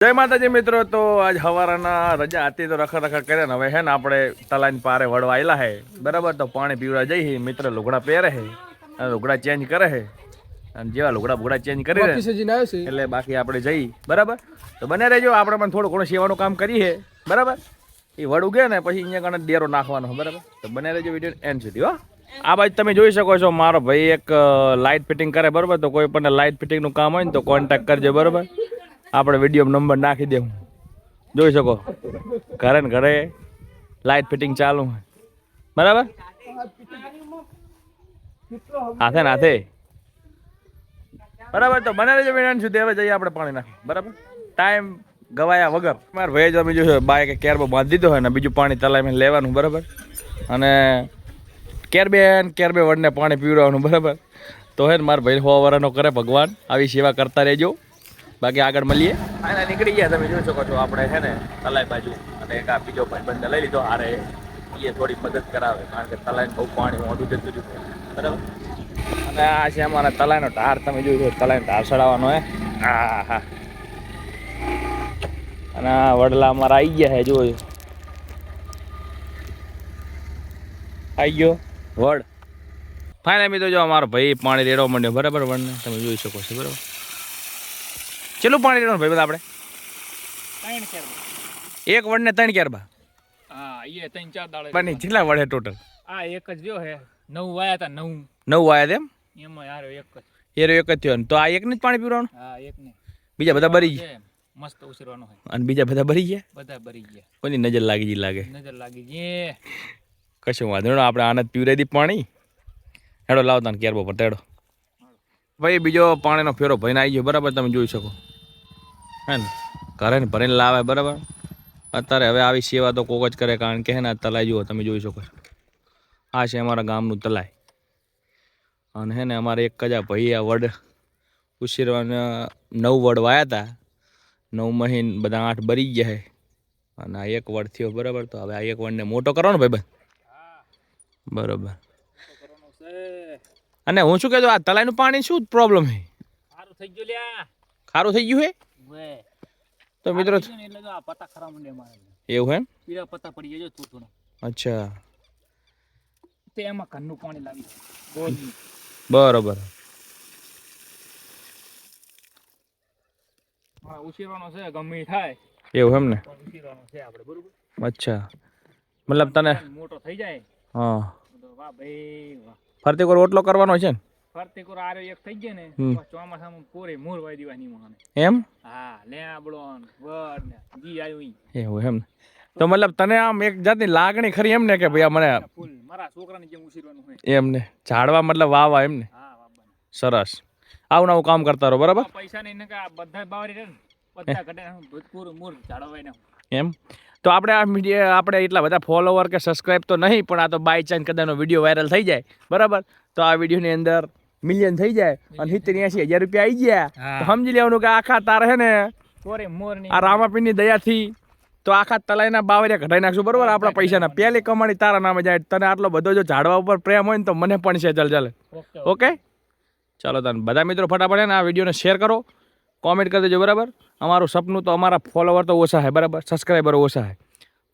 જય માતાજી મિત્રો તો આજ હવારના રજા હતી તો રખડ રખડ કરે ને હવે હે ને આપણે તલાઈન પારે વળવા આવેલા હે. બરાબર તો પાણી પીવડા જઈ મિત્ર લુગડા પહેરે હે અને લુગડા ચેન્જ કરે હે. અને જેવા લુગડા બુગડા ચેન્જ કરી રહે એટલે બાકી આપણે જઈ બરાબર? તો બને રહેજો આપણે પણ થોડું ઘણું સેવાનું કામ કરીએ બરાબર? એ વડ ઉગે ને પછી અહીંયા કણે ડેરો નાખવાનો બરાબર? તો બને રહેજો વીડિયો એન્ડ સુધી હો. આ બાજુ તમે જોઈ શકો છો મારો ભાઈ એક લાઇટ ફિટિંગ કરે બરાબર? તો કોઈ પણ લાઇટ ફિટિંગનું કામ હોય ને તો કોન્ટેક્ટ કરજો બરાબર? આપણે વીડિયો નંબર નાખી દેવું. જોઈ શકો? ઘરે ને ઘરે લાઇટ ફિટિંગ ચાલુ બરાબર? હાથે ને હાથે. બરાબર, તો મને રહેજો વીડિયો સુધી હવે જઈએ આપણે પાણી નાખી બરાબર? ટાઈમ ગવાયા વગર. મારે ભાઈ તમે જોશો બાઈકે કેરબો બાંધી દીધો હોય ને, બીજું પાણી તલાવીને લેવાનું, બરાબર? અને કેરબે કેરબે વડને પાણી પીવડાવવાનું, બરાબર? તો હે ને મારા ભાઈ હોવા કરે ભગવાન, આવી સેવા કરતા રહેજો. બાકી આગળ મળીએ. આના નીકળી ગયા. તમે જોઈ શકો છો, આપણે છે ને, તલાઈ બાજુ. અને એક આ બીજો ભાઈબંધ લઈ લીધો. હારે એ થોડી મદદ કરાવે, કારણ કે તલાઈને બહુ પાણી મોઢું જતું રહ્યું બરાબર? અને આ છે અમારા તલાઈનો ઢાર. તમે જોઈ શકો તલાઈનો ઢાર ચડાવવાનો હે. હા હા અને આ વડલા અમારા આવી ગયા છે જોયું આવી ગયો? વડ. ફાઇનલ મિત્રો, જો અમારો ભાઈ પાણી રેડવા માંડ્યો. બરાબર, વડને? તમે જોઈ શકો છો, બરાબર? ચેલું પાણી લેવાનું ભાઈ બધા આપણે? ત્રણ કેર એક વડને ત્રણ ક્યારબા હા એ ત્રણ ચાર દાડે બની કેટલા વડે ટોટલ આ એક જ રહ્યો હે. નવ વાયા હતા નવ. નવ વાયા તેમ? એમાં યાર એક જ. એરો એક જ થયો ને તો આ એકને જ પાણી પીવડાવવાનું હા એક ને બીજા બધા ભરી ગયા? મસ્ત ઉછેરવાનો હોય. અને બીજા બધા ભરી ગયા? બધા ભરી ગયા. કોની નજર લાગી ગઈ લાગે. નજર લાગી જે. કશું વાંધો નહીં આપણે આનંદ પીવરાઈ દી પાણી. હેડો લાવતા ને ક્યાર પર તેડો ભાઈ બીજો પાણીનો ફેરો ભાઈને આવી ગયો. બરાબર તમે જોઈ શકો. હે ને? ઘરે ને ભરીને લાવે બરાબર? અત્યારે હવે આવી સેવા તો કોક જ કરે કારણ કે હે ને તલાઈ જુઓ તમે જોઈ શકો છો. આ છે અમારા ગામનું તલાઈ. અને હે ને અમારે એક જ આ ભાઈ આ વડ ઉછેરવાના નવ વડ વાયા હતા નવ મહિન બધા આઠ ભરી ગયા છે અને આ એક વડ થયો બરાબર? તો હવે આ એક વડને મોટો કરવાનો ભાઈ બરોબર. અને હું શું કહેતો આ તલાઈનું પાણી શું પ્રોબ્લેમ છે સારું થઈ ગયું લ્યા. ખારું થઈ ગયું હે? તો મિત્રો એટલે આ પત્તા ખરા મંડે મારે. એવું એમ પીળા પત્તા પડી ગયા છે થોડું અચ્છા. તે એમાં ઘરનું પાણી લાવી બરોબર. ઉછેરવાનો છે ગમે થાય. એવું એમ ને? ઉછેરવાનો છે આપણે બરોબર? અચ્છા. મતલબ તને મોટો થઈ જાય. હા. વાહ ભાઈ વાહ. ફરતી કોઈ ઓટલો કરવાનો છે ને? ફરતી કોર આરો એક થઈ ગયો ને ચોમાસામાં પૂરે મૂર વાઈ દેવાની મને એમ? હા લેબડો આબળો વડ ને જી આવ્યું ઈ. એવું એમ તો મતલબ તને આમ એક જાતની લાગણી ખરી એમ ને કે ભાઈ મને મારા છોકરાને જેમ ઉછીરવાનું હોય. એમ ને. ઝાડવા મતલબ વાવા એમ ને. સરસ. આવું નવું કામ કરતા રહો બરાબર? પૈસા નહીં ને કે આ બધા બાવરી રહે ને બધા ઘટે ભૂતપૂર મૂર જાળવાય ને. એમ? તો આપણે આ મીડિયા આપણે એટલા બધા ફોલોવર કે સબસ્ક્રાઇબ તો નહીં પણ આ તો બાય ચાન્સ કદાચનો વીડિયો વાયરલ થઈ જાય. બરાબર? તો આ વિડીયોની અંદર મિલિયન થઈ જાય અને સિત્તેર એસી હજાર રૂપિયા આવી ગયા. તો સમજી લેવાનું કે આખા તારે હે ને આ રામાપીરની દયાથી તો આખા તલાઈના બાવરિયા ઘટાઈ નાખશું બરોબર? આપણા પૈસાના. પહેલી કમાણી તારા નામે જાય. તને આટલો બધો જો ઝાડવા ઉપર પ્રેમ હોય ને તો મને પણ છે ચાલ ચાલ. ઓકે ચાલો તને બધા મિત્રો ફટાફટ હે ને આ વિડીયોને શેર કરો. કોમેન્ટ કરી દેજો બરાબર? અમારું સપનું તો અમારા ફોલોવર તો ઓછા છે બરાબર? સબસ્ક્રાઈબર ઓછા છે.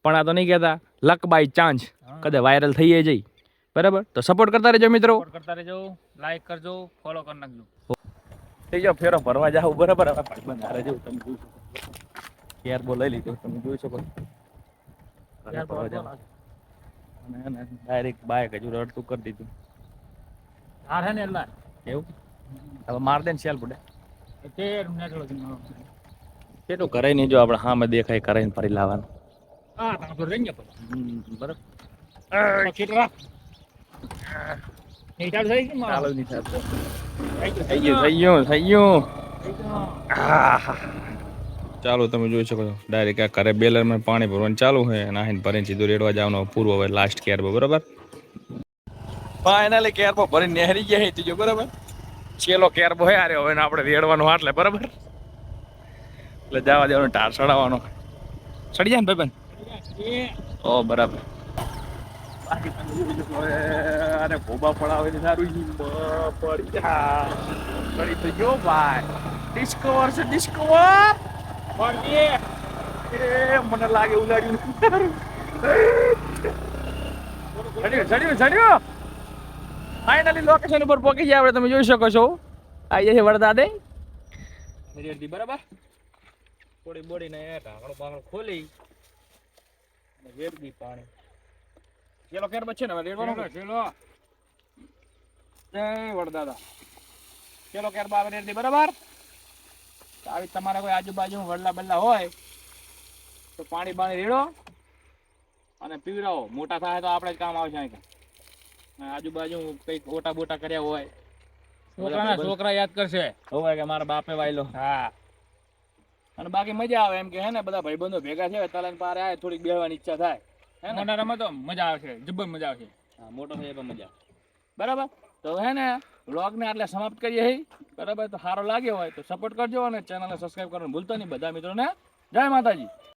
પણ આ તો નહીં કહેતા લક બાય ચાન્સ. કદે વાયરલ થઈએ જઈ. બરાબર? તો સપોર્ટ કરતા રહેજો મિત્રો. સપોર્ટ કરતા રહેજો લાઈક કરજો ફોલો કરી નાખજો. થઈ જાઓ ફેરો ભરવા જાવ બરાબર? હવે ભાઈબંધ હારે જવું તમે જોઈ શકો. યાર બો લઈ લીધો તમે જોઈ શકો. ભરવા જાવ. અને ડાયરેક્ટ બાઈક હજુ રડતું કરી દીધું. હા હે ને એલા? એવું? હવે માર દે ને શેલ બુડે. કેટલું કરે નહીં જો આપણે હામે દેખાય કરાઈને ફરી લાવવાનું. હા તમે તો રહી ગયા બરાબર. કેટલા નહીં ચાલુ થઈ ગયું ચાલો નહીં. થઈ થઈ ગયું થઈ ગયું થઈ ગયું થઈ. ચાલો તમે જોઈ શકો છો. ડાયરેક્ટ આ ઘરે બેલરમાં પાણી ભરવાનું ચાલુ છે અને આહીને ભરીને સીધું રેડવા જવાનો પૂર્વ હવે લાસ્ટ કેરબો બરાબર? ફાઇનલી કેરબો ભરીને નેહરી ગયા તીજો બરાબર? છેલ્લો કેરબો હે આરે હવે આપણે રેડવાનો આટલે બરાબર? એટલે જવા દેવાનો ટાર ચડાવવાનો. ચડી જાય ને ભાઈ ઓ બરાબર. આને ભોબા પડાવે ને સારું ઈ પડી તો ગયો ભાઈ. ડિસ્કવર છે ડિસ્કવર પડતી. એ મને લાગે ઉલાડ્યું. ચડ્યું ચડ્યું ચડ્યું ફાઇનલી લોકેશન ઉપર પહોંચી ગયા આપણે, તમે જોઈ શકો છો. છે વડદાદે. રેડથી બરાબર? થોડી બોડીને ઢાંકણું બાંકણું ખોલી. વેડવી પાણી. ચેલો કેર બચે ને હવે રેડવાનો ચલો. જય વડદાદા. ચેલો કેર બાર રેડતી બરાબર? આવી તમારા કોઈ આજુબાજુ વડલા બલ્લા હોય તો પાણી બાણી રેડો અને પીવડાવો. મોટા થાય તો આપણે જ કામ આવશે અહીં આજુબાજુ કંઈક ઓટા બોટા કર્યા હોય છોકરાના છોકરા યાદ કરશે. હોય કે મારા બાપે વાયલો. હા. અને બાકી મજા આવે એમ કે હે ને બધા ભાઈબંધો ભેગા છે તલન પારે આવે થોડીક બેહવાની ઈચ્છા થાય. મોટા રમતો મજા આવશે જબ્બર મજા આવશે. હા મોટો થાય પણ મજા. બરાબર? તો હે ને વ્લોગને આટલે સમાપ્ત કરીએ હી. બરાબર? તો સારો લાગ્યો હોય તો સપોર્ટ કરજો અને ચેનલને સબસ્ક્રાઈબ કરવાનું ભૂલતો નહીં. બધા મિત્રોને જય માતાજી.